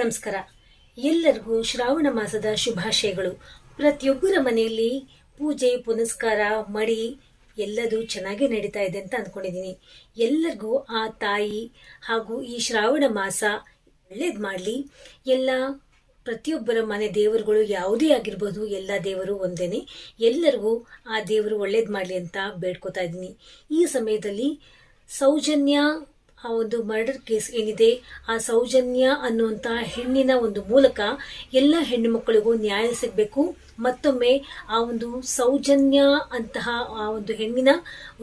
ನಮಸ್ಕಾರ. ಎಲ್ಲರಿಗೂ ಶ್ರಾವಣ ಮಾಸದ ಶುಭಾಶಯಗಳು. ಪ್ರತಿಯೊಬ್ಬರ ಮನೆಯಲ್ಲಿ ಪೂಜೆ, ಪುನಸ್ಕಾರ ಮಡಿ ಎಲ್ಲದೂ ಚೆನ್ನಾಗಿ ನಡೀತಾ ಇದೆ ಅಂತ ಅಂದ್ಕೊಂಡಿದ್ದೀನಿ ಎಲ್ಲರಿಗೂ ಆ ತಾಯಿ ಹಾಗೂ ಈ ಶ್ರಾವಣ ಮಾಸ ಒಳ್ಳೇದು ಮಾಡಲಿ. ಎಲ್ಲ ಪ್ರತಿಯೊಬ್ಬರ ಮನೆ ದೇವರುಗಳು ಯಾವುದೇ ಆಗಿರ್ಬೋದು ಎಲ್ಲ ದೇವರು ಒಂದೇನೆ. ಎಲ್ಲರಿಗೂ ಆ ದೇವರು ಒಳ್ಳೇದು ಮಾಡಲಿ ಅಂತ ಬೇಡ್ಕೋತಾ ಇದ್ದೀನಿ. ಈ ಸಮಯದಲ್ಲಿ ಸೌಜನ್ಯ ಆ ಒಂದು ಮರ್ಡರ್ ಕೇಸ್ ಏನಿದೆ, ಆ ಸೌಜನ್ಯ ಅನ್ನುವಂತಹ ಹೆಣ್ಣಿನ ಒಂದು ಮೂಲಕ ಎಲ್ಲ ಹೆಣ್ಣು ಮಕ್ಕಳಿಗೂ ನ್ಯಾಯ ಸಿಗಬೇಕು. ಮತ್ತೊಮ್ಮೆ ಆ ಒಂದು ಸೌಜನ್ಯ ಅಂತಹ ಆ ಒಂದು ಹೆಣ್ಣಿನ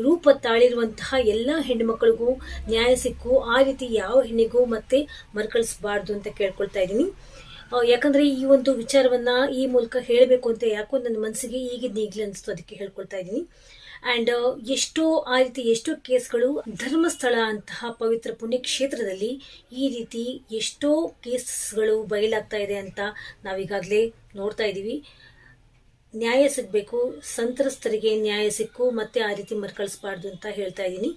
ರೂಪ ತಾಳಿರುವಂತಹ ಎಲ್ಲ ಹೆಣ್ಣು ಮಕ್ಕಳಿಗೂ ನ್ಯಾಯ ಸಿಕ್ಕು. ಆ ರೀತಿ ಯಾವ ಹೆಣ್ಣಿಗೂ ಮತ್ತೆ ಮರುಕಳಿಸಬಾರ್ದು ಅಂತ ಕೇಳ್ಕೊಳ್ತಾ ಇದ್ದೀನಿ. ಯಾಕಂದ್ರೆ ಈ ಒಂದು ವಿಚಾರವನ್ನ ಈ ಮೂಲಕ ಹೇಳಬೇಕು ಅಂತ ಯಾಕೋ ನನ್ನ ಮನಸ್ಸಿಗೆ ಈಗಿನ ಈಗಲೇ ಅನಿಸ್ತು, ಅದಕ್ಕೆ ಹೇಳ್ಕೊಳ್ತಾ ಇದ್ದೀನಿ. ಆ್ಯಂಡ್ ಎಷ್ಟೋ ಆ ರೀತಿ ಎಷ್ಟೋ ಕೇಸ್ಗಳು ಧರ್ಮಸ್ಥಳ ಅಂತಹ ಪವಿತ್ರ ಪುಣ್ಯಕ್ಷೇತ್ರದಲ್ಲಿ ಈ ರೀತಿ ಎಷ್ಟೋ ಕೇಸ್ಗಳು ಬಯಲಾಗ್ತಾ ಇದೆ ಅಂತ ನಾವೀಗಾಗಲೇ ನೋಡ್ತಾ ಇದ್ದೀವಿ. ನ್ಯಾಯ ಸಿಗಬೇಕು, ಸಂತ್ರಸ್ತರಿಗೆ ನ್ಯಾಯ ಸಿಕ್ಕು, ಮತ್ತೆ ಆ ರೀತಿ ಮರ್ಕಳಿಸ್ಬಾರ್ದು ಅಂತ ಹೇಳ್ತಾ ಇದ್ದೀನಿ.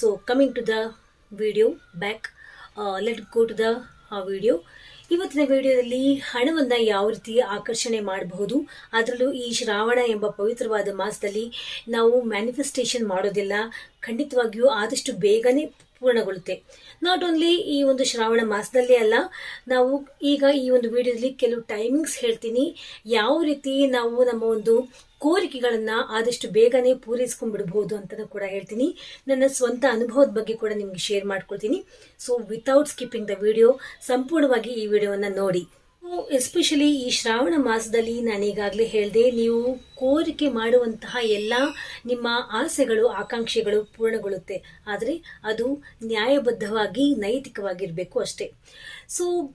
So coming to the video back let go to the video ಇವತ್ತಿನ ವಿಡಿಯೋದಲ್ಲಿ ಹಣವನ್ನು ಯಾವ ರೀತಿ ಆಕರ್ಷಣೆ ಮಾಡಬಹುದು, ಅದರಲ್ಲೂ ಈ ಶ್ರಾವಣ ಎಂಬ ಪವಿತ್ರವಾದ ಮಾಸದಲ್ಲಿ ನಾವು ಮ್ಯಾನಿಫೆಸ್ಟೇಷನ್ ಮಾಡೋದಿಲ್ಲ, ಖಂಡಿತವಾಗಿಯೂ ಆದಷ್ಟು ಬೇಗನೆ ಪೂರ್ಣಗೊಳ್ಳುತ್ತೆ. ನಾಟ್ ಓನ್ಲಿ ಈ ಒಂದು ಶ್ರಾವಣ ಮಾಸದಲ್ಲಿ ಅಲ್ಲ, ನಾವು ಈಗ ಈ ಒಂದು ವಿಡಿಯೋದಲ್ಲಿ ಕೆಲವು ಟೈಮಿಂಗ್ಸ್ ಹೇಳ್ತೀನಿ. ಯಾವ ರೀತಿ ನಾವು ನಮ್ಮ ಒಂದು ಕೋರಿಕೆಗಳನ್ನು ಆದಷ್ಟು ಬೇಗನೆ ಪೂರೈಸ್ಕೊಂಡ್ಬಿಡ್ಬೋದು ಅಂತಲೂ ಕೂಡ ಹೇಳ್ತೀನಿ. ನನ್ನ ಸ್ವಂತ ಅನುಭವದ ಬಗ್ಗೆ ಕೂಡ ನಿಮಗೆ ಶೇರ್ ಮಾಡ್ಕೊಳ್ತೀನಿ. So without skipping the video ಸಂಪೂರ್ಣವಾಗಿ ಈ ವಿಡಿಯೋವನ್ನು ನೋಡಿ. ಎಸ್ಪೆಷಲಿ ಈ ಶ್ರಾವಣ ಮಾಸದಲ್ಲಿ ನಾನೀಗಾಗಲೇ ಹೇಳಿದೆ, ನೀವು ಕೋರಿಕೆ ಮಾಡುವಂತಹ ಎಲ್ಲ ನಿಮ್ಮ ಆಸೆಗಳು, ಆಕಾಂಕ್ಷೆಗಳು ಪೂರ್ಣಗೊಳ್ಳುತ್ತೆ. ಆದರೆ ಅದು ನ್ಯಾಯಬದ್ಧವಾಗಿ, ನೈತಿಕವಾಗಿರಬೇಕು ಅಷ್ಟೇ. ಸೊ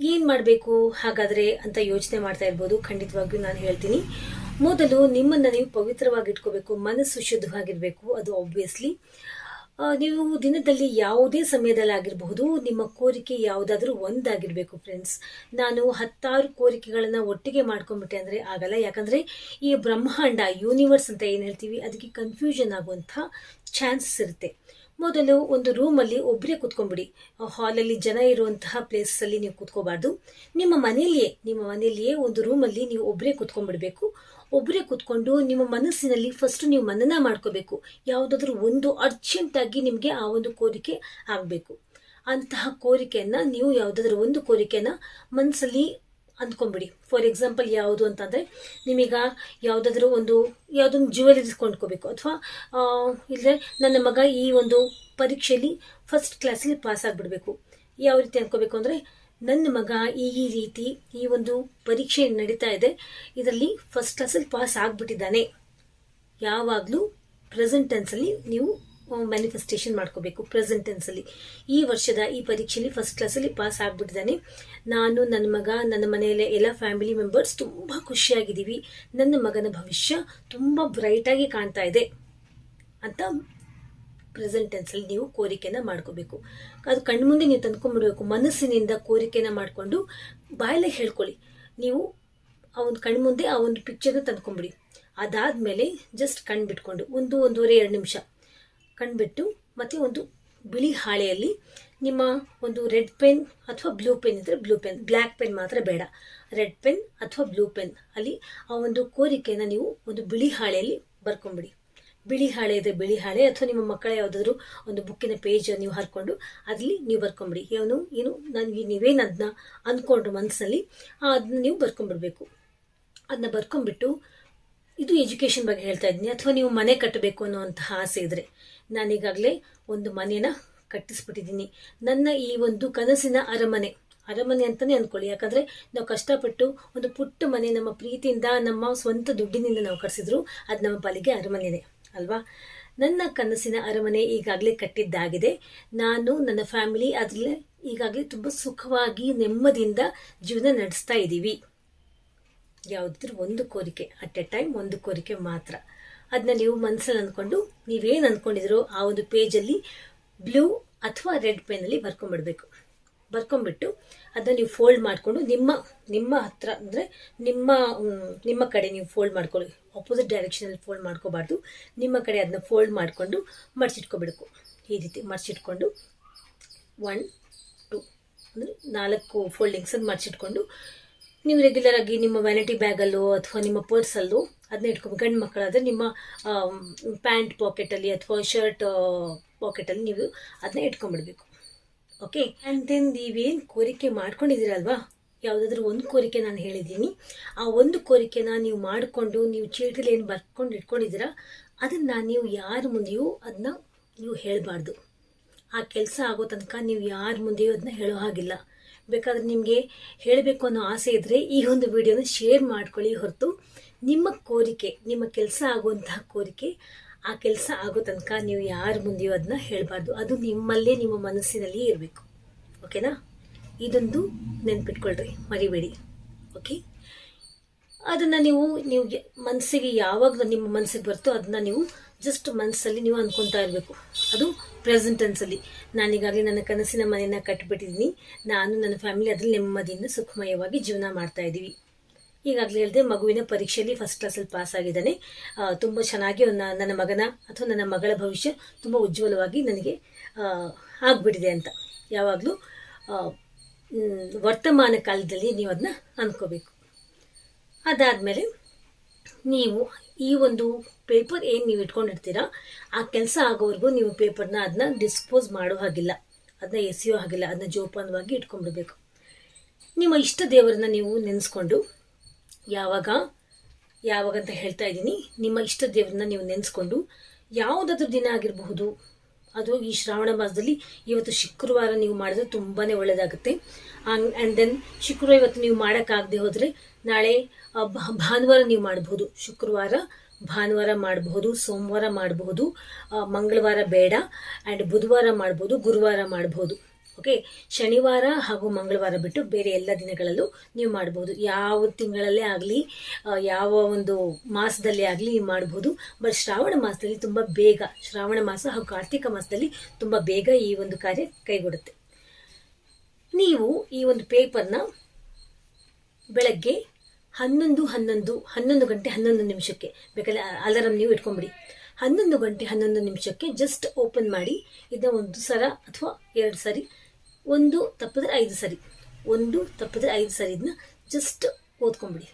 ಏನು ಮಾಡಬೇಕು? ಹಾಗಾದರೆ ಅಂತ ಯೋಚನೆ ಮಾಡ್ತಾ ಇರ್ಬೋದು. ಖಂಡಿತವಾಗಿಯೂ ನಾನು ಹೇಳ್ತೀನಿ. ಮೊದಲು ನಿಮ್ಮನ್ನು ನೀವು ಪವಿತ್ರವಾಗಿ ಇಟ್ಕೋಬೇಕು ಮನಸ್ಸು ಶುದ್ಧವಾಗಿರಬೇಕು. ಅದು ಆಬ್ವಿಯಸ್ಲಿ ನೀವು ದಿನದಲ್ಲಿ ಯಾವುದೇ ಸಮಯದಲ್ಲಿ ಆಗಿರಬಹುದು, ನಿಮ್ಮ ಕೋರಿಕೆ ಯಾವುದಾದ್ರೂ ಒಂದಾಗಿರಬೇಕು ಫ್ರೆಂಡ್ಸ್ ನಾನು ಹತ್ತಾರು ಕೋರಿಕೆಗಳನ್ನು ಒಟ್ಟಿಗೆ ಮಾಡ್ಕೊಂಡ್ಬಿಟ್ಟೆ ಅಂದರೆ ಆಗಲ್ಲ. ಯಾಕಂದರೆ ಈ ಬ್ರಹ್ಮಾಂಡ ಯೂನಿವರ್ಸ್ ಅಂತ ಏನು ಹೇಳ್ತೀವಿ, ಅದಕ್ಕೆ ಕನ್ಫ್ಯೂಷನ್ ಆಗುವಂಥ ಚಾನ್ಸಸ್ ಇರುತ್ತೆ. ಮೊದಲು ಒಂದು ರೂಮಲ್ಲಿ ಒಬ್ಬರೇ ಕುತ್ಕೊಂಡ್ಬಿಡಿ. ಹಾಲಲ್ಲಿ ಜನ ಇರುವಂತಹ ಪ್ಲೇಸಲ್ಲಿ ನೀವು ಕುತ್ಕೋಬಾರ್ದು. ನಿಮ್ಮ ಮನೆಯಲ್ಲಿಯೇ ನಿಮ್ಮ ಮನೆಯಲ್ಲಿಯೇ ಒಂದು ರೂಮಲ್ಲಿ ನೀವು ಒಬ್ಬರೇ ಕುತ್ಕೊಂಡ್ಬಿಡ್ಬೇಕು. ಒಬ್ಬರೇ ಕುತ್ಕೊಂಡು ನಿಮ್ಮ ಮನಸ್ಸಿನಲ್ಲಿ ಫಸ್ಟ್ ನೀವು ಮನನ ಮಾಡ್ಕೋಬೇಕು. ಯಾವುದಾದ್ರೂ ಒಂದು ಅರ್ಜೆಂಟಾಗಿ ನಿಮಗೆ ಆ ಒಂದು ಕೋರಿಕೆ ಆಗಬೇಕು. ಅಂತಹ ಕೋರಿಕೆಯನ್ನು ನೀವು ಯಾವುದಾದ್ರೂ ಒಂದು ಕೋರಿಕೆಯನ್ನು ಮನಸ್ಸಲ್ಲಿ ಅಂದ್ಕೊಂಬಿಡಿ. ಫಾರ್ ಎಕ್ಸಾಂಪಲ್ ಯಾವುದು ಅಂತಂದರೆ, ನಿಮೀಗ ಯಾವುದಾದ್ರೂ ಒಂದು, ಯಾವುದೊಂದು ಜ್ಯುವೆಲರೀಸ್ ಕೊಂಡ್ಕೋಬೇಕು. ಅಥವಾ ಇಲ್ಲದೆ ನನ್ನ ಮಗ ಈ ಒಂದು ಪರೀಕ್ಷೆಯಲ್ಲಿ ಫಸ್ಟ್ ಕ್ಲಾಸಲ್ಲಿ ಪಾಸ್ ಆಗಿಬಿಡಬೇಕು. ಯಾವ ರೀತಿ ಅಂದ್ಕೋಬೇಕು ಅಂದರೆ, ನನ್ನ ಮಗ ಈ ಈ ರೀತಿ ಈ ಒಂದು ಪರೀಕ್ಷೆ ನಡೀತಾ ಇದೆ. ಇದರಲ್ಲಿ ಫಸ್ಟ್ ಕ್ಲಾಸಲ್ಲಿ ಪಾಸ್ ಆಗಿಬಿಟ್ಟಿದ್ದಾನೆ. ಯಾವಾಗಲೂ ಪ್ರೆಸೆಂಟ್ ಟೆನ್ಸಲ್ಲಿ ನೀವು ಮ್ಯಾನಿಫೆಸ್ಟೇಷನ್ ಮಾಡ್ಕೋಬೇಕು ಪ್ರೆಸೆಂಟ್ ಟೆನ್ಸಲ್ಲಿ ಈ ವರ್ಷದ ಈ ಪರೀಕ್ಷೆಯಲ್ಲಿ ಫಸ್ಟ್ ಕ್ಲಾಸಲ್ಲಿ ಪಾಸ್ ಆಗಿಬಿಟ್ಟಿದ್ದಾನೆ. ನಾನು, ನನ್ನ ಮಗ, ನನ್ನ ಮನೆಯಲ್ಲೇ ಎಲ್ಲ ಫ್ಯಾಮಿಲಿ ಮೆಂಬರ್ಸ್ ತುಂಬ ಖುಷಿಯಾಗಿದ್ದೀವಿ. ನನ್ನ ಮಗನ ಭವಿಷ್ಯ ತುಂಬ ಬ್ರೈಟಾಗಿ ಕಾಣ್ತಾ ಇದೆ ಅಂತ ಪ್ರೆಸೆಂಟ್ ಟೆನ್ಸಲ್ಲಿ ನೀವು ಕೋರಿಕೆನ ಮಾಡ್ಕೋಬೇಕು. ಅದು ಕಣ್ಮುಂದೆ ನೀವು ತಂದ್ಕೊಂಡ್ಬಿಡ್ಬೇಕು. ಮನಸ್ಸಿನಿಂದ ಕೋರಿಕೆನ ಮಾಡಿಕೊಂಡು ಬಾಯಲ್ಲೇ ಹೇಳ್ಕೊಳ್ಳಿ. ನೀವು ಆ ಒಂದು ಕಣ್ಮುಂದೆ ಆ ಒಂದು ಪಿಕ್ಚರ್ನ ತಂದ್ಕೊಂಡ್ಬಿಡಿ. ಅದಾದಮೇಲೆ ಜಸ್ಟ್ ಕಣ್ಣು ಬಿಟ್ಕೊಂಡು ಒಂದು, ಒಂದೂವರೆ, ಎರಡು ನಿಮಿಷ. ಕಣ್ಬಿಟ್ಟು ಮತ್ತು ಒಂದು ಬಿಳಿ ಹಾಳೆಯಲ್ಲಿ ನಿಮ್ಮ ಒಂದು ರೆಡ್ ಪೆನ್ ಅಥವಾ ಬ್ಲೂ ಪೆನ್ ಇದ್ದರೆ ಬ್ಲೂ ಪೆನ್, ಬ್ಲ್ಯಾಕ್ ಪೆನ್ ಮಾತ್ರ ಬೇಡ. ರೆಡ್ ಪೆನ್ ಅಥವಾ ಬ್ಲೂ ಪೆನ್ ಅಲ್ಲಿ ಆ ಒಂದು ಕೋರಿಕೆಯನ್ನು ನೀವು ಒಂದು ಬಿಳಿ ಹಾಳೆಯಲ್ಲಿ ಬರ್ಕೊಂಬಿಡಿ. ಬಿಳಿ ಹಾಳೆ ಇದೆ, ಬಿಳಿ ಹಾಳೆ ಅಥವಾ ನಿಮ್ಮ ಮಕ್ಕಳ ಯಾವುದಾದ್ರೂ ಒಂದು ಬುಕ್ಕಿನ ಪೇಜ್ ನೀವು ಹರ್ಕೊಂಡು ಅಲ್ಲಿ ನೀವು ಬರ್ಕೊಂಬಿಡಿ. ಏನು ಏನು ನನಗೆ ನೀವೇನು ಅದನ್ನ ಅಂದ್ಕೊಂಡ್ರು ಮನಸ್ಸಲ್ಲಿ ಅದನ್ನ ನೀವು ಬರ್ಕೊಂಡ್ಬಿಡ್ಬೇಕು ಅದನ್ನ ಬರ್ಕೊಂಡ್ಬಿಟ್ಟು ಇದು ಎಜುಕೇಷನ್ ಬಗ್ಗೆ ಹೇಳ್ತಾ ಇದ್ದೀನಿ. ಅಥವಾ ನೀವು ಮನೆ ಕಟ್ಟಬೇಕು ಅನ್ನುವಂತಹ ಆಸೆ ಇದ್ರೆ ನಾನೀಗಾಗಲೇ ಒಂದು ಮನೆನ ಕಟ್ಟಿಸ್ಬಿಟ್ಟಿದ್ದೀನಿ. ನನ್ನ ಈ ಒಂದು ಕನಸಿನ ಅರಮನೆ ಅರಮನೆ ಅಂತಲೇ ಅಂದ್ಕೊಳ್ಳಿ ಯಾಕಂದರೆ ನಾವು ಕಷ್ಟಪಟ್ಟು ಒಂದು ಪುಟ್ಟ ಮನೆ ನಮ್ಮ ಪ್ರೀತಿಯಿಂದ ನಮ್ಮ ಸ್ವಂತ ದುಡ್ಡಿನಿಂದ ನಾವು ಕಟ್ಸಿದ್ರು, ಅದು ನಮ್ಮ ಪಾಲಿಗೆ ಇದೆ ಅಲ್ವಾ? ನನ್ನ ಕನಸಿನ ಅರಮನೆ ಈಗಾಗಲೇ ಕಟ್ಟಿದ್ದಾಗಿದೆ. ನಾನು, ನನ್ನ ಫ್ಯಾಮಿಲಿ ಅದರಲ್ಲೇ ಈಗಾಗಲೇ ತುಂಬ ಸುಖವಾಗಿ, ನೆಮ್ಮದಿಯಿಂದ ಜೀವನ ನಡೆಸ್ತಾ ಇದ್ದೀವಿ ಯಾವುದಾದ್ರೂ ಒಂದು ಕೋರಿಕೆ, ಅಟ್ ಎ ಟೈಮ್ ಒಂದು ಕೋರಿಕೆ ಮಾತ್ರ. ಅದನ್ನ ನೀವು ಮನಸ್ಸಲ್ಲಿ ಅಂದ್ಕೊಂಡು ನೀವೇನು ಅಂದ್ಕೊಂಡಿದ್ರೋ ಆ ಒಂದು ಪೇಜಲ್ಲಿ ಬ್ಲೂ ಅಥವಾ ರೆಡ್ ಪೆನ್ನಲ್ಲಿ ಬರ್ಕೊಂಡ್ಬಿಡ್ಬೇಕು ಬರ್ಕೊಂಡ್ಬಿಟ್ಟು ಅದನ್ನ ನೀವು ಫೋಲ್ಡ್ ಮಾಡಿಕೊಂಡು ನಿಮ್ಮ ನಿಮ್ಮ ಹತ್ರ ಅಂದರೆ ನಿಮ್ಮ ನಿಮ್ಮ ಕಡೆ ನೀವು ಫೋಲ್ಡ್ ಮಾಡ್ಕೊಳ್ಳಿ ಆಪೋಸಿಟ್ ಡೈರೆಕ್ಷನಲ್ಲಿ ಫೋಲ್ಡ್ ಮಾಡ್ಕೋಬಾರ್ದು. ನಿಮ್ಮ ಕಡೆ ಅದನ್ನ ಫೋಲ್ಡ್ ಮಾಡಿಕೊಂಡು ಮಡಚಿಟ್ಕೋಬೇಕು ಈ ರೀತಿ ಮಡಚಿಟ್ಕೊಂಡು ಒನ್, ಟು, ಅಂದರೆ ನಾಲ್ಕು ಫೋಲ್ಡಿಂಗ್ಸನ್ನು ಮಡಿಸಿಟ್ಕೊಂಡು ನೀವು ರೆಗ್ಯುಲರ್ ಆಗಿ ನಿಮ್ಮ ವ್ಯಾನಿಟಿ ಬ್ಯಾಗಲ್ಲೋ ಅಥವಾ ನಿಮ್ಮ ಪರ್ಸಲ್ಲೂ ಅದನ್ನ ಇಟ್ಕೊಂಡು ಗಂಡು ಮಕ್ಕಳಾದರೆ ನಿಮ್ಮ ಪ್ಯಾಂಟ್ ಪಾಕೆಟಲ್ಲಿ ಅಥವಾ ಶರ್ಟ್ ಪಾಕೆಟಲ್ಲಿ ನೀವು ಅದನ್ನ ಇಟ್ಕೊಂಡ್ಬಿಡ್ಬೇಕು. ಓಕೆ ಆ್ಯಂಡ್ ದೆನ್ ನೀವೇನು ಕೋರಿಕೆ ಮಾಡ್ಕೊಂಡಿದ್ದೀರಲ್ವಾ? ಯಾವುದಾದ್ರೂ ಒಂದು ಕೋರಿಕೆ ನಾನು ಹೇಳಿದ್ದೀನಿ. ಆ ಒಂದು ಕೋರಿಕೆನ ನೀವು ಮಾಡಿಕೊಂಡು ನೀವು ಚೀಟಿಲಿ ಏನು ಬರ್ಕೊಂಡು ಇಟ್ಕೊಂಡಿದ್ದೀರಾ, ಅದನ್ನು ನೀವು ಯಾರ ಮುಂದೆಯೂ ಅದನ್ನ ನೀವು ಹೇಳಬಾರ್ದು. ಆ ಕೆಲಸ ಆಗೋ ತನಕ ನೀವು ಯಾರ ಮುಂದೆಯೂ ಅದನ್ನ ಹೇಳೋ ಹಾಗಿಲ್ಲ. ಬೇಕಾದ್ರೆ ನಿಮಗೆ ಹೇಳಬೇಕು ಅನ್ನೋ ಆಸೆ ಇದ್ದರೆ ಈ ಒಂದು ವಿಡಿಯೋನ ಶೇರ್ ಮಾಡ್ಕೊಳ್ಳಿ. ಹೊರತು ನಿಮ್ಮ ಕೋರಿಕೆ, ನಿಮ್ಮ ಕೆಲಸ ಆಗುವಂತಹ ಕೋರಿಕೆ, ಆ ಕೆಲಸ ಆಗೋ ತನಕ ನೀವು ಯಾರ ಮುಂದೆಯೂ ಅದನ್ನ ಹೇಳಬಾರ್ದು. ಅದು ನಿಮ್ಮಲ್ಲೇ, ನಿಮ್ಮ ಮನಸ್ಸಿನಲ್ಲಿ ಇರಬೇಕು. ಓಕೆನಾ ಇದೊಂದು ನೆನ್ಪಿಟ್ಕೊಳ್ರಿ, ಮರಿಬೇಡಿ. ಓಕೆ ಅದನ್ನು ನೀವು ನೀವು ಮನಸ್ಸಿಗೆ ಯಾವಾಗ ನಿಮ್ಮ ಮನಸ್ಸಿಗೆ ಬರ್ತೋ ಅದನ್ನ ನೀವು ಜಸ್ಟ್ ಮನಸ್ಸಲ್ಲಿ ನೀವು ಅನ್ಕೊತಾ ಇರಬೇಕು. ಅದು ಪ್ರೆಸೆಂಟ್ ಟೆನ್ಸಲ್ಲಿ ನಾನೀಗಾಗಲೇ ನನ್ನ ಕನಸಿನ ಮನೆಯನ್ನು ಕಟ್ಟಿಬಿಟ್ಟಿದ್ದೀನಿ ನಾನು ನನ್ನ ಫ್ಯಾಮಿಲಿ ಅದ್ರಲ್ಲಿ ನೆಮ್ಮದಿಯಿಂದ ಸುಖಮಯವಾಗಿ ಜೀವನ ಮಾಡ್ತಾ ಇದ್ದೀವಿ. ಈಗಾಗಲೇ ಹೇಳಿದೆ ಮಗುವಿನ ಪರೀಕ್ಷೆಯಲ್ಲಿ ಫಸ್ಟ್ ಕ್ಲಾಸಲ್ಲಿ ಪಾಸ್ ಆಗಿದ್ದಾನೆ. ತುಂಬ ಚೆನ್ನಾಗಿ ನನ್ನ ಮಗನ ಅಥವಾ ನನ್ನ ಮಗಳ ಭವಿಷ್ಯ ತುಂಬ ಉಜ್ವಲವಾಗಿ ನನಗೆ ಆಗಿಬಿಟ್ಟಿದೆ ಅಂತ. ಯಾವಾಗಲೂ ವರ್ತಮಾನ ಕಾಲದಲ್ಲಿ ನೀವು ಅದನ್ನ ಅಂದ್ಕೋಬೇಕು ಅದಾದಮೇಲೆ ನೀವು ಈ ಒಂದು ಪೇಪರ್ ಏನು ನೀವು ಇಟ್ಕೊಂಡಿರ್ತೀರಾ, ಆ ಕೆಲಸ ಆಗೋವರೆಗೂ ನೀವು ಪೇಪರ್ನ ಅದನ್ನ ಡಿಸ್ಪೋಸ್ ಮಾಡೋ ಹಾಗಿಲ್ಲ. ಅದನ್ನ ಎಸೆಯೋ ಹಾಗಿಲ್ಲ. ಅದನ್ನ ಜೋಪಾನವಾಗಿ ಇಟ್ಕೊಂಡ್ಬಿಡ್ಬೇಕು. ನಿಮ್ಮ ಇಷ್ಟ ದೇವರನ್ನ ನೀವು ನೆನೆಸ್ಕೊಂಡು, ಯಾವಾಗ ಯಾವಾಗ ಅಂತ ಹೇಳ್ತಾ ಇದ್ದೀನಿ. ನಿಮ್ಮ ಇಷ್ಟ ದೇವರನ್ನ ನೀವು ನೆನೆಸ್ಕೊಂಡು, ಯಾವುದಾದ್ರೂ ದಿನ ಆಗಿರಬಹುದು ಅದು ಈ ಶ್ರಾವಣ ಮಾಸದಲ್ಲಿ ಇವತ್ತು ಶುಕ್ರವಾರ ನೀವು ಮಾಡಿದ್ರೆ ತುಂಬಾ ಒಳ್ಳೆಯದಾಗುತ್ತೆ ಆ್ಯಂಡ್ ದೆನ್ ಶುಕ್ರವಾರ ಇವತ್ತು ನೀವು ಮಾಡೋಕ್ಕಾಗದೆ ಹೋದರೆ ನಾಳೆ ಭಾನುವಾರ ನೀವು ಮಾಡಬಹುದು ಶುಕ್ರವಾರ, ಭಾನುವಾರ ಮಾಡಬಹುದು ಸೋಮವಾರ ಮಾಡಬಹುದು ಮಂಗಳವಾರ ಬೇಡ ಆ್ಯಂಡ್ ಬುಧವಾರ ಮಾಡ್ಬೋದು, ಗುರುವಾರ ಮಾಡಬಹುದು ಓಕೆ? ಶನಿವಾರ ಹಾಗೂ ಮಂಗಳವಾರ ಬಿಟ್ಟು ಬೇರೆ ಎಲ್ಲ ದಿನಗಳಲ್ಲೂ ನೀವು ಮಾಡ್ಬೋದು. ಯಾವ ತಿಂಗಳಲ್ಲೇ ಆಗಲಿ ಯಾವ ಒಂದು ಮಾಸದಲ್ಲಿ ಆಗಲಿ ಮಾಡ್ಬೋದು. ಬಟ್ ಶ್ರಾವಣ ಮಾಸದಲ್ಲಿ ತುಂಬ ಬೇಗ, ಶ್ರಾವಣ ಮಾಸ ಹಾಗೂ ಕಾರ್ತಿಕ ಮಾಸದಲ್ಲಿ ತುಂಬ ಬೇಗ ಈ ಒಂದು ಕಾರ್ಯ ಕೈಗೊಡುತ್ತೆ ನೀವು ಈ ಒಂದು ಪೇಪರ್ನ ಬೆಳಗ್ಗೆ ಹನ್ನೊಂದು ಹನ್ನೊಂದು ಹನ್ನೊಂದು ಗಂಟೆ ಹನ್ನೊಂದು ನಿಮಿಷಕ್ಕೆ, ಬೇಕಾದ್ರೆ ಅಲಾರಂ ನೀವು ಇಟ್ಕೊಂಬಿಡಿ. ಹನ್ನೊಂದು ಗಂಟೆ ಹನ್ನೊಂದು ನಿಮಿಷಕ್ಕೆ ಜಸ್ಟ್ ಓಪನ್ ಮಾಡಿ ಇದನ್ನ ಒಂದು ಸಲ ಅಥವಾ ಎರಡು ಸರಿ ಒಂದು ತಪ್ಪಿದ್ರೆ ಐದು ಸರಿ. ಒಂದು ತಪ್ಪಿದ್ರೆ ಐದು ಸರಿ ಇದನ್ನ ಜಸ್ಟ್ ಓದ್ಕೊಂಬಿಡಿ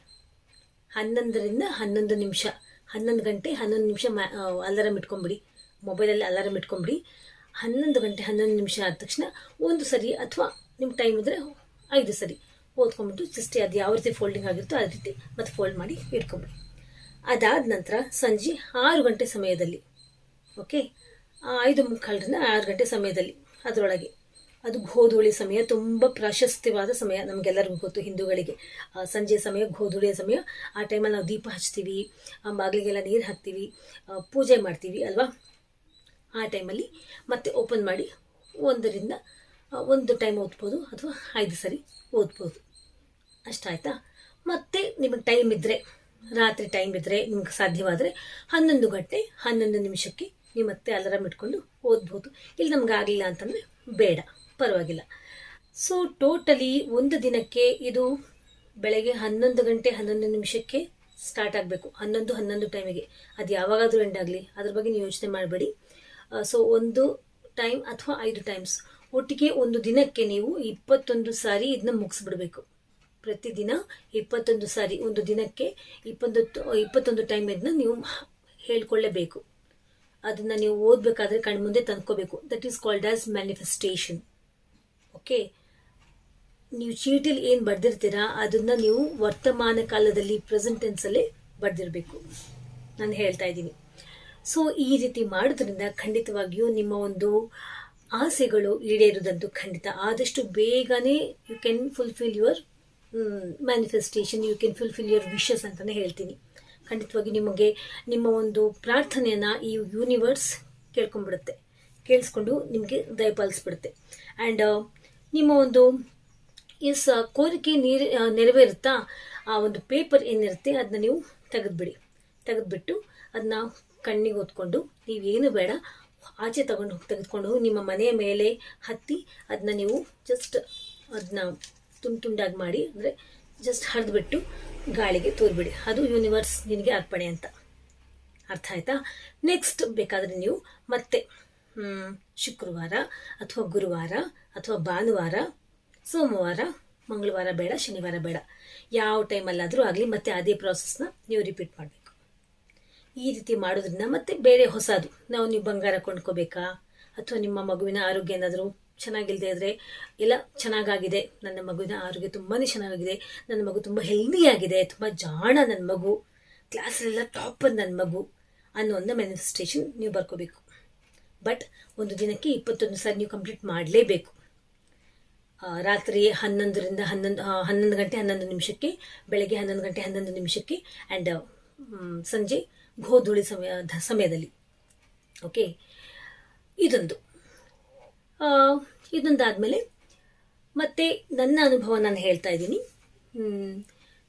ಹನ್ನೊಂದರಿಂದ ಹನ್ನೊಂದು ನಿಮಿಷ. ಹನ್ನೊಂದು ಗಂಟೆ, ಹನ್ನೊಂದು ನಿಮಿಷ ಮ್ಯಾ ಅಲಾರಂ ಇಟ್ಕೊಂಬಿಡಿ ಮೊಬೈಲಲ್ಲಿ ಅಲಾರಂ ಇಟ್ಕೊಂಬಿಡಿ ಹನ್ನೊಂದು ಗಂಟೆ, ಹನ್ನೊಂದು ನಿಮಿಷ ಆದ ತಕ್ಷಣ ಒಂದು ಸರಿ ಅಥವಾ ನಿಮ್ಮ ಟೈಮ್ ಇದ್ದರೆ ಐದು ಸರಿ. ಓದ್ಕೊಂಬಿಟ್ಟು ಜಸ್ಟ್ ಅದು ಯಾವ ರೀತಿ ಫೋಲ್ಡಿಂಗ್ ಆಗಿರುತ್ತೋ ಅದೇ ರೀತಿ ಮತ್ತೆ ಫೋಲ್ಡ್ ಮಾಡಿ ಇಟ್ಕೊಂಬಿಡಿ ಅದಾದ ನಂತರ ಸಂಜೆ ಆರು ಗಂಟೆ ಸಮಯದಲ್ಲಿ ಓಕೆ ಐದು ಮುಕ್ಕಾಲರಿಂದ ಆರು ಗಂಟೆ ಸಮಯದಲ್ಲಿ ಅದರೊಳಗೆ ಅದು ಗೋಧೂಳಿ ಸಮಯ, ತುಂಬ ಪ್ರಾಶಸ್ತ್ಯವಾದ ಸಮಯ ನಮಗೆಲ್ಲರಿಗೂ ಗೊತ್ತು ಹಿಂದೂಗಳಿಗೆ. ಸಂಜೆ ಸಮಯ, ಗೋಧೂಳಿಯ ಸಮಯ. ಆ ಟೈಮಲ್ಲಿ ನಾವು ದೀಪ ಹಚ್ತೀವಿ ಬಾಗಿಲಿಗೆಲ್ಲ ನೀರು ಹಾಕ್ತೀವಿ ಪೂಜೆ ಮಾಡ್ತೀವಿ ಅಲ್ವಾ? ಆ ಟೈಮಲ್ಲಿ ಮತ್ತೆ ಓಪನ್ ಮಾಡಿ ಒಂದರಿಂದ ಒಂದು ಟೈಮ್ ಓದ್ಬೋದು ಅಥವಾ ಐದು ಸರಿ ಓದ್ಬೋದು. ಅಷ್ಟಾಯ್ತಾ ಮತ್ತೆ ನಿಮಗೆ ಟೈಮ್ ಇದ್ದರೆ ರಾತ್ರಿ ಟೈಮ್ ಇದ್ದರೆ ನಿಮ್ಗೆ ಸಾಧ್ಯವಾದರೆ ಹನ್ನೊಂದು ಗಂಟೆ, ಹನ್ನೊಂದು ನಿಮಿಷಕ್ಕೆ ನೀವು ಮತ್ತೆ ಅಲಾರಾಮ್ ಇಟ್ಕೊಂಡು ಓದ್ಬೋದು. ಇಲ್ಲಿ ನಮ್ಗೆ ಆಗಲಿಲ್ಲ ಅಂತಂದರೆ ಬೇಡ. ಪರವಾಗಿಲ್ಲ. ಸೊ ಟೋಟಲಿ ಒಂದು ದಿನಕ್ಕೆ ಇದು ಬೆಳಗ್ಗೆ ಹನ್ನೊಂದು ಗಂಟೆ ಹನ್ನೊಂದು ನಿಮಿಷಕ್ಕೆ ಸ್ಟಾರ್ಟ್ ಆಗಬೇಕು. ಹನ್ನೊಂದು ಹನ್ನೊಂದು ಟೈಮಿಗೆ ಅದು ಯಾವಾಗಾದರೂ ಎಂಡ್ ಆಗಲಿ. ಅದ್ರ ಬಗ್ಗೆ ನೀವು ಯೋಚನೆ ಮಾಡಬೇಡಿ. ಸೊ ಒಂದು ಟೈಮ್ ಅಥವಾ ಐದು ಟೈಮ್ಸ್ ಒಟ್ಟಿಗೆ ಒಂದು ದಿನಕ್ಕೆ ನೀವು ಇಪ್ಪತ್ತೊಂದು ಸಾರಿ ಇದನ್ನ ಮುಗಿಸ್ಬಿಡ್ಬೇಕು. ಪ್ರತಿದಿನ ಇಪ್ಪತ್ತೊಂದು ಸಾರಿ, ಒಂದು ದಿನಕ್ಕೆ ಇಪ್ಪತ್ತೊಂದು ಇಪ್ಪತ್ತೊಂದು ಟೈಮ್ ಇದನ್ನ ನೀವು ಹೇಳ್ಕೊಳ್ಳೇಬೇಕು. ಅದನ್ನು ನೀವು ಓದಬೇಕಾದ್ರೆ ಕಣ್ಮುಂದೆ ತಂದ್ಕೋಬೇಕು. That is called as manifestation okay, ನೀವು ಚೀಟಿಲಿ ಏನು ಬರೆದಿರ್ತೀರಾ, ಅದನ್ನು ನೀವು ವರ್ತಮಾನ ಕಾಲದಲ್ಲಿ ಪ್ರೆಸೆಂಟ್ ಅಲ್ಲಿ ಬರೆದಿರಬೇಕು. ನಾನು ಹೇಳ್ತಾ ಇದ್ದೀನಿ. ಸೊ ಈ ರೀತಿ ಮಾಡೋದ್ರಿಂದ ಖಂಡಿತವಾಗಿಯೂ ನಿಮ್ಮ ಒಂದು ಆಸೆಗಳು ಈಡೇರುದಂತೂ ಖಂಡಿತ. ಆದಷ್ಟು ಬೇಗನೆ you can fulfil your manifestation you can fulfil your wishes ಅಂತಲೇ ಹೇಳ್ತೀನಿ. ಖಂಡಿತವಾಗಿ ನಿಮಗೆ ನಿಮ್ಮ ಒಂದು ಪ್ರಾರ್ಥನೆಯನ್ನು ಈ ಯೂನಿವರ್ಸ್ ಕೇಳ್ಕೊಂಡ್ಬಿಡುತ್ತೆ. ಕೇಳಿಸ್ಕೊಂಡು ನಿಮಗೆ ದಯಪಾಲಿಸ್ಬಿಡುತ್ತೆ. ಆ್ಯಂಡ್ ನಿಮ್ಮ ಒಂದು ಎಸ್ ಕೋರಿಕೆ ನೀರು ನೆರವೇರುತ್ತಾ, ಆ, ಒಂದು ಪೇಪರ್ ಏನಿರುತ್ತೆ ಅದನ್ನ ನೀವು ತೆಗೆದುಬಿಡಿ. ತೆಗೆದುಬಿಟ್ಟು ಅದನ್ನ ಕಣ್ಣಿಗೆ ಓದ್ಕೊಂಡು ನೀವೇನು ಬೇಡ, ಆಚೆ ತಗೊಂಡು ತೆಗೆದುಕೊಂಡು ನಿಮ್ಮ ಮನೆಯ ಮೇಲೆ ಹತ್ತಿ ಅದನ್ನ ನೀವು ಜಸ್ಟ್ ಅದನ್ನ ತುಂಡು ತುಂಡಾಗಿ ಮಾಡಿ, ಅಂದರೆ ಜಸ್ಟ್ ಹರಿದ್ಬಿಟ್ಟು ಗಾಳಿಗೆ ತೋರ್ಬಿಡಿ. ಅದು ಯೂನಿವರ್ಸ್ ನಿನಗೆ ಅರ್ಪಣೆ ಅಂತ. ಅರ್ಥ ಆಯ್ತಾ? ನೆಕ್ಸ್ಟ್ ಬೇಕಾದರೆ ನೀವು ಮತ್ತೆ ಶುಕ್ರವಾರ ಅಥವಾ ಗುರುವಾರ ಅಥವಾ ಭಾನುವಾರ, ಸೋಮವಾರ, ಮಂಗಳವಾರ ಬೇಡ, ಶನಿವಾರ ಬೇಡ. ಯಾವ ಟೈಮಲ್ಲಾದರೂ ಆಗಲಿ ಮತ್ತೆ ಅದೇ ಪ್ರಾಸೆಸ್ನ ನೀವು ರಿಪೀಟ್ ಮಾಡಬೇಕು. ಈ ರೀತಿ ಮಾಡೋದ್ರಿಂದ ಮತ್ತೆ ಬೇರೆ ಹೊಸದು. ನಾವು ನೀವು ಬಂಗಾರ ಕೊಂಡ್ಕೋಬೇಕಾ? ಅಥವಾ ನಿಮ್ಮ ಮಗುವಿನ ಆರೋಗ್ಯ ಏನಾದರೂ ಚೆನ್ನಾಗಿಲ್ಲದೆ ಇದ್ರೆ ಎಲ್ಲ ಚೆನ್ನಾಗಾಗಿದೆ. ನನ್ನ ಮಗುವಿನ ಆರೋಗ್ಯ ತುಂಬಾ ಚೆನ್ನಾಗಿದೆ. ನನ್ನ ಮಗು ತುಂಬ ಹೆಲ್ದಿಯಾಗಿದೆ ತುಂಬ ಜಾಣ ನನ್ನ ಮಗು. ಕ್ಲಾಸಲ್ಲೆಲ್ಲ ಟಾಪರ್ ನನ್ನ ಮಗು ಅನ್ನೋ ಒಂದು ಮ್ಯಾನಿಫೆಸ್ಟೇಷನ್ ನೀವು ಬರ್ಕೋಬೇಕು. ಬಟ್ ಒಂದು ದಿನಕ್ಕೆ ಇಪ್ಪತ್ತೊಂದು ಸಾರಿ ನೀವು ಕಂಪ್ಲೀಟ್ ಮಾಡಲೇಬೇಕು. ರಾತ್ರಿ ಹನ್ನೊಂದರಿಂದ ಹನ್ನೊಂದು ಹನ್ನೊಂದು ಗಂಟೆ ಹನ್ನೊಂದು ನಿಮಿಷಕ್ಕೆ, ಬೆಳಗ್ಗೆ ಹನ್ನೊಂದು ಗಂಟೆ ಹನ್ನೊಂದು ನಿಮಿಷಕ್ಕೆ ಆ್ಯಂಡ್ ಸಂಜೆ ಗೋಧೂಳಿ ಸಮಯ ಸಮಯದಲ್ಲಿ. ಓಕೆ ಇದೊಂದು. ಇದೊಂದಾದಮೇಲೆ ಮತ್ತೆ ನನ್ನ ಅನುಭವ ನಾನು ಹೇಳ್ತಾ ಇದ್ದೀನಿ.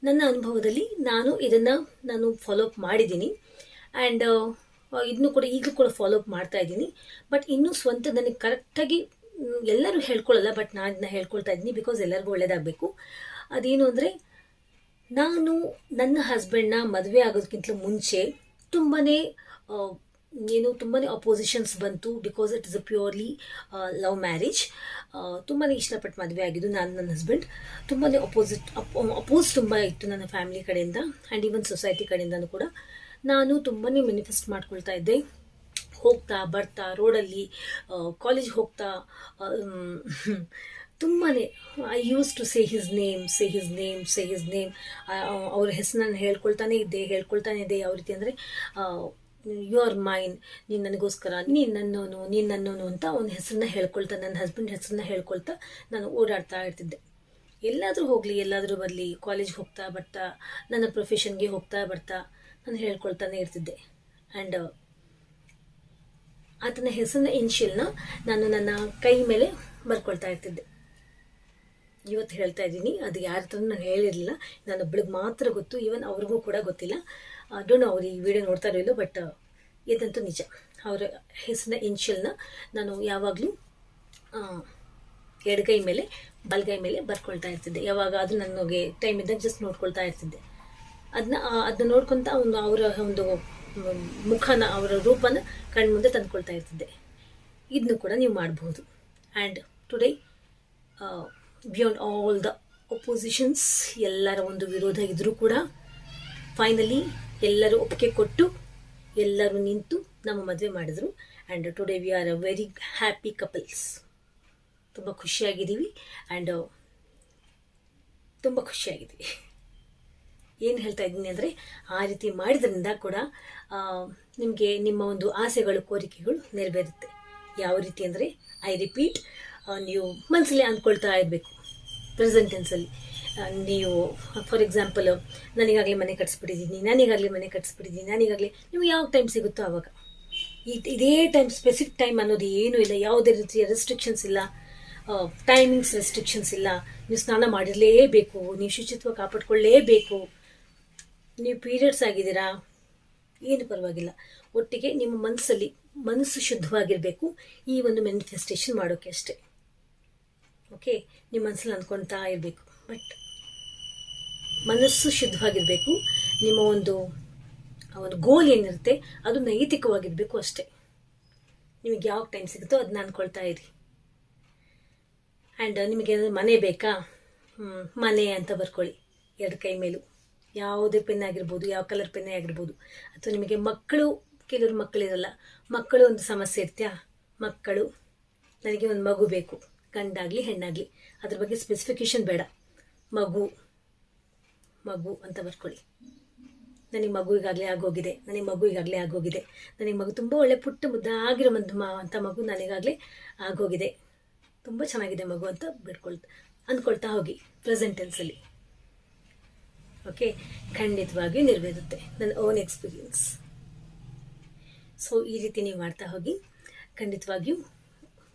ನನ್ನ ಅನುಭವದಲ್ಲಿ ನಾನು ಇದನ್ನು ನಾನು ಫಾಲೋ ಅಪ್ ಮಾಡಿದ್ದೀನಿ. ಆ್ಯಂಡ್ ಇದನ್ನು ಕೂಡ ಈಗಲೂ ಕೂಡ ಫಾಲೋ ಅಪ್ ಮಾಡ್ತಾ ಇದ್ದೀನಿ. ಬಟ್ ಇನ್ನೂ ಸ್ವಂತ ನನಗೆ ಕರೆಕ್ಟಾಗಿ ಎಲ್ಲರೂ ಹೇಳ್ಕೊಳ್ಳಲ್ಲ ಬಟ್ ನಾನು ಇದನ್ನ ಹೇಳ್ಕೊಳ್ತಾ ಇದ್ದೀನಿ ಬಿಕಾಸ್ ಎಲ್ಲರಿಗೂ ಒಳ್ಳೇದಾಗಬೇಕು. ಅದೇನು ಅಂದರೆ, ನಾನು ನನ್ನ ಹಸ್ಬೆಂಡ್ನ ಮದುವೆ ಆಗೋದಕ್ಕಿಂತ ಮುಂಚೆ ತುಂಬಾ ಏನು ತುಂಬಾ ಅಪೋಸಿಷನ್ಸ್ ಬಂತು because it is a purely love marriage ತುಂಬಾ ಇಷ್ಟಪಟ್ಟು ಮದುವೆ ಆಗಿದ್ದು ನಾನು ನನ್ನ ಹಸ್ಬೆಂಡ್ ತುಂಬಾ ಅಪೋಸಿಟ್ ಅಪೋಸ್ ತುಂಬ ಇತ್ತು ನನ್ನ ಫ್ಯಾಮಿಲಿ ಕಡೆಯಿಂದ ಆ್ಯಂಡ್ ಈವನ್ ಸೊಸೈಟಿ ಕಡೆಯಿಂದನೂ ಕೂಡ. ನಾನು ತುಂಬಾ ಮ್ಯಾನಿಫೆಸ್ಟ್ ಮಾಡ್ಕೊಳ್ತಾ ಇದ್ದೆ. ಹೋಗ್ತಾ, ಬರ್ತಾ ರೋಡಲ್ಲಿ ಕಾಲೇಜ್ ಹೋಗ್ತಾ ತುಂಬಾ I use to say his name say his name say his name ಅವ್ರ ಹೆಸರನ್ನ ಹೇಳ್ಕೊಳ್ತಾನೆ ಇದ್ದೆ ಹೇಳ್ಕೊಳ್ತಾನೆ ಇದ್ದೆ ಯಾವ ರೀತಿ ಅಂದರೆ ಯು ಆರ್ ಮೈನ್ ನೀನು ನನಗೋಸ್ಕರ, ನೀನು ನನ್ನೋನು ನೀನು ನನ್ನೋನು ಅಂತ ಅವನ ಹೆಸರನ್ನ ಹೇಳ್ಕೊಳ್ತಾ, ನನ್ನ ಹಸ್ಬೆಂಡ್ ಹೆಸರನ್ನ ಹೇಳ್ಕೊಳ್ತಾ ನಾನು ಓಡಾಡ್ತಾ ಇರ್ತಿದ್ದೆ. ಎಲ್ಲಾದರೂ ಹೋಗಲಿ, ಎಲ್ಲಾದರೂ ಬರಲಿ ಕಾಲೇಜ್ಗೆ ಹೋಗ್ತಾ ಬರ್ತಾ, ನನ್ನ ಪ್ರೊಫೆಷನ್ಗೆ ಹೋಗ್ತಾ ಬರ್ತಾ ನಾನು ಹೇಳ್ಕೊಳ್ತಾನೆ ಇರ್ತಿದ್ದೆ. ಆ್ಯಂಡ್ ಆತನ ಹೆಸರಿನ ಇನ್ಷಿಯಲ್ನ ನಾನು ನನ್ನ ಕೈ ಮೇಲೆ ಬರ್ಕೊಳ್ತಾ ಇರ್ತಿದ್ದೆ. ಇವತ್ತು ಹೇಳ್ತಾ ಇದ್ದೀನಿ, ಅದು ಯಾರ ಹತ್ರ ನಾನು ಹೇಳಿರಲಿಲ್ಲ. ನಾನು ಒಬ್ಳಿಗೆ ಮಾತ್ರ ಗೊತ್ತು ಈವನ್ ಅವ್ರಿಗೂ ಕೂಡ ಗೊತ್ತಿಲ್ಲ. ಡೋಂಟ್ ಅವ್ರು ಈ ವಿಡಿಯೋ ನೋಡ್ತಾ ಇರಲಿಲ್ಲ ಬಟ್ ಇದಂತೂ ನಿಜ. ಅವರ ಹೆಸರಿನ ಇನ್ಷಿಯಲ್ನ ನಾನು ಯಾವಾಗಲೂ ಎಡಗೈ ಮೇಲೆ, ಬಲಗೈ ಮೇಲೆ ಬರ್ಕೊಳ್ತಾ ಇರ್ತಿದ್ದೆ. ಯಾವಾಗ ಅದು ನನಗೆ ಟೈಮ್ ಇದ್ದಾಗ ಜಸ್ಟ್ ನೋಡ್ಕೊಳ್ತಾ ಇರ್ತಿದ್ದೆ. ಅದನ್ನ ಅದನ್ನ ನೋಡ್ಕೊತ ಒಂದು ಅವರ ಒಂದು ಮುಖನ, ಅವರ ರೂಪನ ಕಣ್ಮುಂದೆ ತಂದ್ಕೊಳ್ತಾ ಇರ್ತಿದ್ದೆ. ಇದನ್ನು ಕೂಡ ನೀವು ಮಾಡಬಹುದು. And today beyond all the oppositions ಎಲ್ಲರ ಒಂದು ವಿರೋಧ ಇದ್ದರೂ ಕೂಡ ಫೈನಲಿ ಎಲ್ಲರೂ ಒಪ್ಪಿಗೆ ಕೊಟ್ಟು ಎಲ್ಲರೂ ನಿಂತು ನಮ್ಮ ಮದುವೆ ಮಾಡಿದ್ರು. And today we are a very happy couples ತುಂಬ ಖುಷಿಯಾಗಿದ್ದೀವಿ. ಆ್ಯಂಡ್ ತುಂಬ ಖುಷಿಯಾಗಿದ್ದೀವಿ. ಏನು ಹೇಳ್ತಾ ಇದ್ದೀನಿ ಅಂದರೆ ಆ ರೀತಿ ಮಾಡಿದ್ರಿಂದ ಕೂಡ ನಿಮಗೆ ನಿಮ್ಮ ಒಂದು ಆಸೆಗಳು, ಕೋರಿಕೆಗಳು ನೆರವೇರುತ್ತೆ. ಯಾವ ರೀತಿ ಅಂದರೆ, ಐ ರಿಪೀಟ್ ನೀವು ಮನಸ್ಸಲ್ಲಿ ಅಂದ್ಕೊಳ್ತಾ ಇರಬೇಕು. ಪ್ರೆಸೆಂಟ್ ಟೆನ್ಸಲ್ಲಿ ನೀವು, ಫಾರ್ ಎಕ್ಸಾಂಪಲ್ ನನಗಾಗಲೇ ಮನೆ ಕಟ್ಸ್ಬಿಟ್ಟಿದ್ದೀನಿ ನನಗಾಗಲೇ ಮನೆ ಕಟ್ಸ್ಬಿಟ್ಟಿದ್ದೀನಿ ನನಗಾಗಲೇ ನಿಮ್ಗೆ ಯಾವ ಟೈಮ್ ಸಿಗುತ್ತೋ ಆವಾಗ ಇದ್- ಇದೇ ಟೈಮ್ ಸ್ಪೆಸಿಫಿಕ್ ಟೈಮ್ ಅನ್ನೋದು ಏನೂ ಇಲ್ಲ, ಯಾವುದೇ ರೀತಿಯ ರೆಸ್ಟ್ರಿಕ್ಷನ್ಸ್ ಇಲ್ಲ ಟೈಮಿಂಗ್ಸ್ ರೆಸ್ಟ್ರಿಕ್ಷನ್ಸ್ ಇಲ್ಲ. ನೀವು ಸ್ನಾನ ಮಾಡಿರಲೇಬೇಕು, ನೀವು ಶುಚಿತ್ವ ಕಾಪಾಡ್ಕೊಳ್ಳೇಬೇಕು. ನೀವು ಪೀರಿಯಡ್ಸ್ ಆಗಿದ್ದೀರಾ? ಏನು ಪರವಾಗಿಲ್ಲ. ಒಟ್ಟಿಗೆ ನಿಮ್ಮ ಮನಸ್ಸಲ್ಲಿ ಮನಸ್ಸು ಶುದ್ಧವಾಗಿರಬೇಕು. ಈ ಒಂದು ಮ್ಯಾನಿಫೆಸ್ಟೇಷನ್ ಮಾಡೋಕ್ಕೆ ಅಷ್ಟೇ. ಓಕೆ ನಿಮ್ಮ ಮನಸ್ಸಲ್ಲಿ ಅಂದ್ಕೊಳ್ತಾ ಇರಬೇಕು. ಬಟ್ ಮನಸ್ಸು ಶುದ್ಧವಾಗಿರಬೇಕು. ನಿಮ್ಮ ಒಂದು ಒಂದು ಗೋಲ್ ಏನಿರುತ್ತೆ, ಅದು ನೈತಿಕವಾಗಿರಬೇಕು ಅಷ್ಟೇ. ನಿಮಗೆ ಯಾವ ಟೈಮ್ ಸಿಗುತ್ತೋ ಅದನ್ನ ಅಂದ್ಕೊಳ್ತಾ ಇರಿ. ಆ್ಯಂಡ್ ನಿಮಗೆ ಮನೆ ಬೇಕಾ? ಮನೆ ಅಂತ ಬರ್ಕೊಳ್ಳಿ. ಎರಡು ಕೈ ಮೇಲೂ. ಯಾವುದೇ ಪೆನ್ ಆಗಿರ್ಬೋದು, ಯಾವ ಕಲರ್ ಪೆನ್ನೇ ಆಗಿರ್ಬೋದು. ಅಥವಾ ನಿಮಗೆ ಮಕ್ಕಳು, ಕೆಲವರು ಮಕ್ಕಳಿರಲ್ಲ, ಮಕ್ಕಳು ಒಂದು ಸಮಸ್ಯೆ ಇರ್ತೀಯಾ? ಮಕ್ಕಳು, ನನಗೆ ಒಂದು ಮಗು ಬೇಕು, ಗಂಡಾಗಲಿ, ಹೆಣ್ಣಾಗಲಿ. ಅದ್ರ ಬಗ್ಗೆ ಸ್ಪೆಸಿಫಿಕೇಶನ್ ಬೇಡ. ಮಗು ಮಗು ಅಂತ ಬರ್ಕೊಳ್ಳಿ. ನನಗೆ ಮಗು ಈಗಾಗಲೇ ಆಗೋಗಿದೆ, ನನಗೆ ಮಗು ಈಗಾಗಲೇ ಆಗೋಗಿದೆ. ನನಗೆ ಮಗು ತುಂಬ ಒಳ್ಳೆ ಪುಟ್ಟ ಮುದ್ದಾಗಿರೋ ಒಂದು ಮ, ಅಂತ ಮಗು ನನಗಾಗಲೇ ಆಗೋಗಿದೆ. ತುಂಬ ಚೆನ್ನಾಗಿದೆ ಮಗು ಅಂತ ಬಿಡ್ಕೊಳ್ತಾ, ಅಂದ್ಕೊಳ್ತಾ ಹೋಗಿ ಪ್ರೆಸೆಂಟ್ ಟೆನ್ಸಲ್ಲಿ ಓಕೆ ಖಂಡಿತವಾಗಿಯೂ ನೆರವೇರುತ್ತೆ. ನನ್ನ ಓನ್ ಎಕ್ಸ್ಪೀರಿಯನ್ಸ್ ಸೊ ಈ ರೀತಿ ನೀವು ಮಾಡ್ತಾ ಹೋಗಿ, ಖಂಡಿತವಾಗಿಯೂ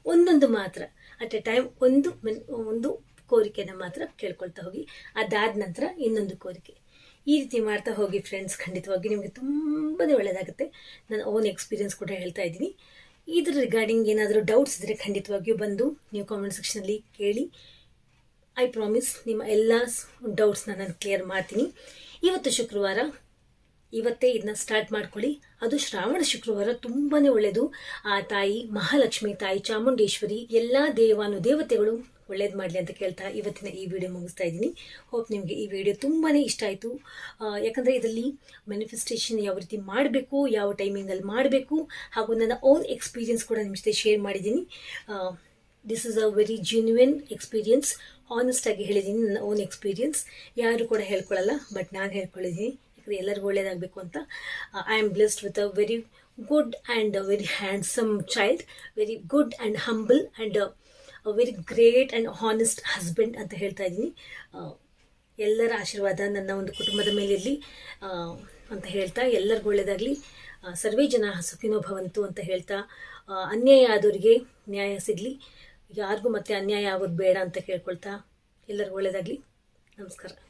ಒಂದೊಂದು ಮಾತ್ರ ಅಟ್ ಎ ಟೈಮ್ ಒಂದು ಒಂದು ಕೋರಿಕೆನ ಮಾತ್ರ ಕೇಳ್ಕೊಳ್ತಾ ಹೋಗಿ, ಅದಾದ ನಂತರ ಇನ್ನೊಂದು ಕೋರಿಕೆ. ಈ ರೀತಿ ಮಾಡ್ತಾ ಹೋಗಿ ಫ್ರೆಂಡ್ಸ್ ಖಂಡಿತವಾಗಿ ನಿಮಗೆ ತುಂಬಾ ಒಳ್ಳೆಯದಾಗುತ್ತೆ ನನ್ನ ಓನ್ ಎಕ್ಸ್ಪೀರಿಯನ್ಸ್ ಕೂಡ ಹೇಳ್ತಾ ಇದ್ದೀನಿ. ಇದ್ರ ರಿಗಾರ್ಡಿಂಗ್ ಏನಾದರೂ ಡೌಟ್ಸ್ ಇದ್ದರೆ ಖಂಡಿತವಾಗಿಯೂ ಬಂದು, ನೀವು ಕಾಮೆಂಟ್ ಸೆಕ್ಷನಲ್ಲಿ ಕೇಳಿ ಐ ಪ್ರಾಮಿಸ್ ನಿಮ್ಮ ಎಲ್ಲ ಡೌಟ್ಸ್ನ ನಾನು ಕ್ಲಿಯರ್ ಮಾಡ್ತೀನಿ. ಇವತ್ತು ಶುಕ್ರವಾರ, ಇವತ್ತೇ ಇದನ್ನ ಸ್ಟಾರ್ಟ್ ಮಾಡ್ಕೊಳ್ಳಿ. ಅದು ಶ್ರಾವಣ ಶುಕ್ರವಾರ ತುಂಬಾನೇ ಒಳ್ಳೆಯದು ಆ ತಾಯಿ, ಮಹಾಲಕ್ಷ್ಮಿ ತಾಯಿ, ಚಾಮುಂಡೇಶ್ವರಿ, ಎಲ್ಲ ದೇವಾನು ದೇವತೆಗಳು ಒಳ್ಳೇದು ಮಾಡಲಿ ಅಂತ ಕೇಳ್ತಾ ಇವತ್ತಿನ ಈ ವಿಡಿಯೋ ಮುಗಿಸ್ತಾ ಇದ್ದೀನಿ. ಹೋಪ್ ನಿಮಗೆ ಈ ವಿಡಿಯೋ ತುಂಬಾ ಇಷ್ಟ ಆಯಿತು. ಯಾಕಂದರೆ ಇದರಲ್ಲಿ ಮ್ಯಾನಿಫೆಸ್ಟೇಷನ್ ಯಾವ ರೀತಿ ಮಾಡಬೇಕು, ಯಾವ ಟೈಮಿಂಗಲ್ಲಿ ಮಾಡಬೇಕು, ಹಾಗೂ ನನ್ನ ಓನ್ ಎಕ್ಸ್ಪೀರಿಯನ್ಸ್ ಕೂಡ ನಿಮ್ಮ ಜೊತೆ ಶೇರ್ ಮಾಡಿದ್ದೀನಿ. This is a very genuine experience honest ಆಗಿ ಹೇಳಿದ್ದೀನಿ ನನ್ನ ಓನ್ ಎಕ್ಸ್ಪೀರಿಯನ್ಸ್ ಯಾರು ಕೂಡ ಹೇಳ್ಕೊಳ್ಳಲ್ಲ ಬಟ್ ನಾನು ಹೇಳ್ಕೊಳ್ಳಿದ್ದೀನಿ ಯಾಕಂದರೆ ಎಲ್ಲರಿಗೂ ಒಳ್ಳೇದಾಗಬೇಕು ಅಂತ. I am blessed with a very good and very handsome child very good and humble and very great and honest husband ಅಂತ ಹೇಳ್ತಾ ಇದ್ದೀನಿ ಎಲ್ಲರ ಆಶೀರ್ವಾದ ನನ್ನ ಒಂದು ಕುಟುಂಬದ ಮೇಲೆ ಇರಲಿ ಅಂತ ಹೇಳ್ತಾ ಎಲ್ಲರಿಗೂ ಒಳ್ಳೆಯದಾಗಲಿ ಸರ್ವೇ ಜನ ಸುಖಿನೋ ಭವಂತು ಅಂತ ಹೇಳ್ತಾ ಅನ್ಯಾಯ ಆದವರಿಗೆ ನ್ಯಾಯ ಸಿಗಲಿ. ಯಾರಿಗೂ ಮತ್ತೆ ಅನ್ಯಾಯ ಆಗೋದು ಬೇಡ ಅಂತ ಕೇಳ್ಕೊಳ್ತಾ ಎಲ್ಲರಿಗೂ ಒಳ್ಳೆಯದಾಗಲಿ ನಮಸ್ಕಾರ.